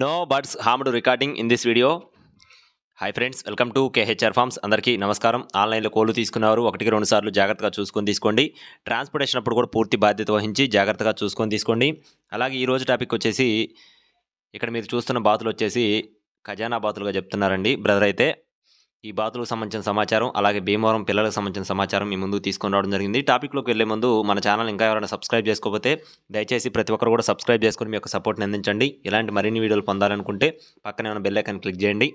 No birds harmed recording in this video hi friends welcome to KHR farms అందరికీ నమస్కారం. ఆన్లైన్లో కోళ్ళు తీసుకున్నారు ఒకటికి రెండు సార్లు జాగ్రత్తగా చూసుకొని తీసుకోండి. ట్రాన్స్పోర్టేషన్ అప్పుడు కూడా పూర్తి బాధ్యత వహించి జాగ్రత్తగా చూసుకొని తీసుకోండి. అలాగే ఈ రోజు టాపిక్ వచ్చేసి ఇక్కడ మీరు చూస్తున్న బాతులు వచ్చేసి ఖజానా బాతులుగా చెప్తున్నారండి. బ్రదర్ అయితే ఈ బాతులకు సంబంధించిన సమాచారం అలాగే భీమవరం పిల్లలకు సంబంధించిన సమాచారం మీ ముందు తీసుకొని రావడం జరిగింది. టాపిక్లోకి వెళ్ళే ముందు మన ఛానల్ ఇంకా ఎవరైనా సబ్స్క్రైబ్ చేసుకోకపోతే దయచేసి ప్రతి ఒక్కరు కూడా సబ్స్క్రైబ్ చేసుకొని మీ యొక్క సపోర్ట్ని అందించండి. ఇలాంటి మరిన్ని వీడియోలు పొందాలనుకుంటే పక్కనే ఉన్న బెల్ ఐకాన్ క్లిక్ చేయండి.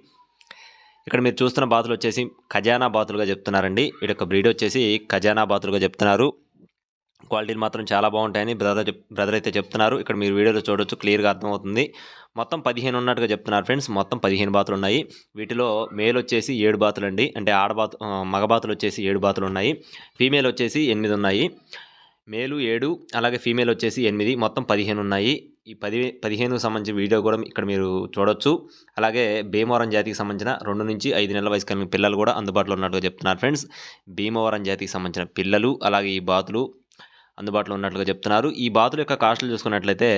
ఇక్కడ మీరు చూస్తున్న బాతులు వచ్చేసి ఖజానా బాతులుగా చెప్తున్నారండి. వీడి యొక్క బ్రీడ్ వచ్చేసి ఖజానా బాతులుగా చెప్తున్నారు. క్వాలిటీలు మాత్రం చాలా బాగుంటాయని బ్రదర్ బ్రదర్ అయితే చెప్తున్నారు. ఇక్కడ మీరు వీడియోలో చూడొచ్చు క్లియర్గా అర్థమవుతుంది. మొత్తం పదిహేను ఉన్నట్టుగా చెప్తున్నారు ఫ్రెండ్స్. మొత్తం పదిహేను బాతులు ఉన్నాయి వీటిలో మేల్ వచ్చేసి ఏడు బాతులు అండి అంటే ఆడబాతు మగబాతులు మగ బాతులు వచ్చేసి ఏడు బాతులు ఉన్నాయి ఫీమేల్ వచ్చేసి ఎనిమిది ఉన్నాయి. మేలు ఏడు అలాగే ఫీమేల్ వచ్చేసి ఎనిమిది. మొత్తం పదిహేను ఉన్నాయి. ఈ పది పదిహేనుకు సంబంధించిన వీడియో కూడా ఇక్కడ మీరు చూడొచ్చు. అలాగే భీమవరం జాతికి సంబంధించిన రెండు నుంచి ఐదు నెలల వయసు కలిగిన పిల్లలు కూడా అందుబాటులో ఉన్నట్టుగా చెప్తున్నారు ఫ్రెండ్స్. భీమవరం జాతికి సంబంధించిన పిల్లలు అలాగే ఈ బాతులు అందుబాటులో ఉన్నట్లుగా చెప్తున్నారు. ఈ బాతుల యొక్క కాస్టులు చూసుకున్నట్లయితే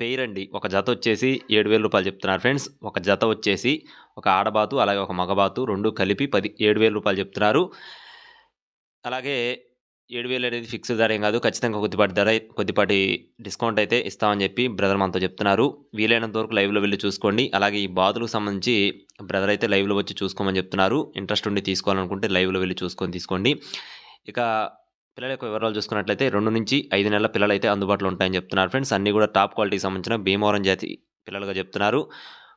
పెయిర్ అండి ఒక జత వచ్చేసి ఏడు వేల రూపాయలు చెప్తున్నారు ఫ్రెండ్స్. ఒక జత వచ్చేసి ఒక ఆడబాతు అలాగే ఒక మగబాతు రెండు కలిపి పది ఏడు వేల రూపాయలు చెప్తున్నారు. అలాగే ఏడు వేలు అనేది ఫిక్స్ ధర ఏం కాదు. ఖచ్చితంగా కొద్దిపాటి ధర కొద్దిపాటి డిస్కౌంట్ అయితే ఇస్తామని చెప్పి బ్రదర్ మనతో చెప్తున్నారు. వీలైనంత వరకు లైవ్లో వెళ్ళి చూసుకోండి. అలాగే ఈ బాతులకు సంబంధించి బ్రదర్ అయితే లైవ్లో వచ్చి చూసుకోమని చెప్తున్నారు. ఇంట్రెస్ట్ ఉండి తీసుకోవాలనుకుంటే లైవ్లో వెళ్ళి చూసుకొని తీసుకోండి. ఇక పిల్లల యొక్క వివరాలు చూసుకున్నట్లయితే రెండు నుంచి ఐదు నెలల పిల్లలు అయితే అందుబాటులో ఉంటాయని చెప్తున్నారు ఫ్రెండ్స్. అన్నీ కూడా టాప్ క్వాలిటీకి సంబంధించిన భీమవరం జాతి పిల్లలుగా చెప్తున్నారు.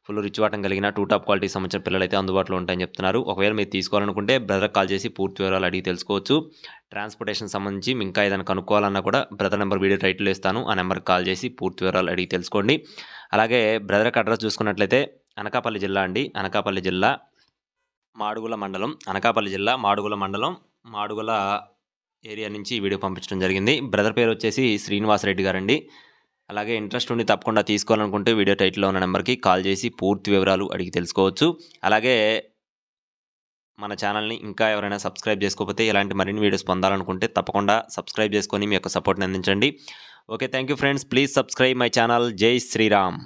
ఫుల్ రిచ్ వాటం కలిగిన టూ టాప్ క్వాలిటీకి సంబంధించిన పిల్లలు అయితే అందుబాటులో ఉంటాయని చెప్తున్నారు. ఒకవేళ మీరు తీసుకోవాలనుకుంటే బ్రదర్ కాల్ చేసి పూర్తి వివరాలు అడిగి తెలుసుకోవచ్చు. ట్రాన్స్పోర్టేషన్ సంబంధించి ఇంకా ఏదైనా కనుక్కోవాలన్నా కూడా బ్రదర్ నెంబర్ వీడియో టైటిల్ ఇస్తాను. ఆ నెంబర్కి కాల్ చేసి పూర్తి వివరాలు అడిగి తెలుసుకోండి. అలాగే బ్రదర్కి అడ్రస్ చూసుకున్నట్లయితే అనకాపల్లి జిల్లా అండి. అనకాపల్లి జిల్లా మాడుగుల మండలం. అనకాపల్లి జిల్లా మాడుగుల మండలం. మాడుగుల ఏరియా నుంచి వీడియో పంపించడం జరిగింది. బ్రదర్ పేరు వచ్చేసి శ్రీనివాస్ రెడ్డి గారండి. అలాగే ఇంట్రెస్ట్ ఉండి తప్పకుండా తీసుకోవాలనుకుంటే వీడియో టైటిల్లో ఉన్న నెంబర్కి కాల్ చేసి పూర్తి వివరాలు అడిగి తెలుసుకోవచ్చు. అలాగే మన ఛానల్ని ఇంకా ఎవరైనా సబ్స్క్రైబ్ చేసుకోకపోతే ఇలాంటి మరిన్ని వీడియోస్ పొందాలనుకుంటే తప్పకుండా సబ్స్క్రైబ్ చేసుకొని మీ యొక్క సపోర్ట్ని అందించండి. Okay thank you friends. Please subscribe my channel. జై శ్రీరామ్.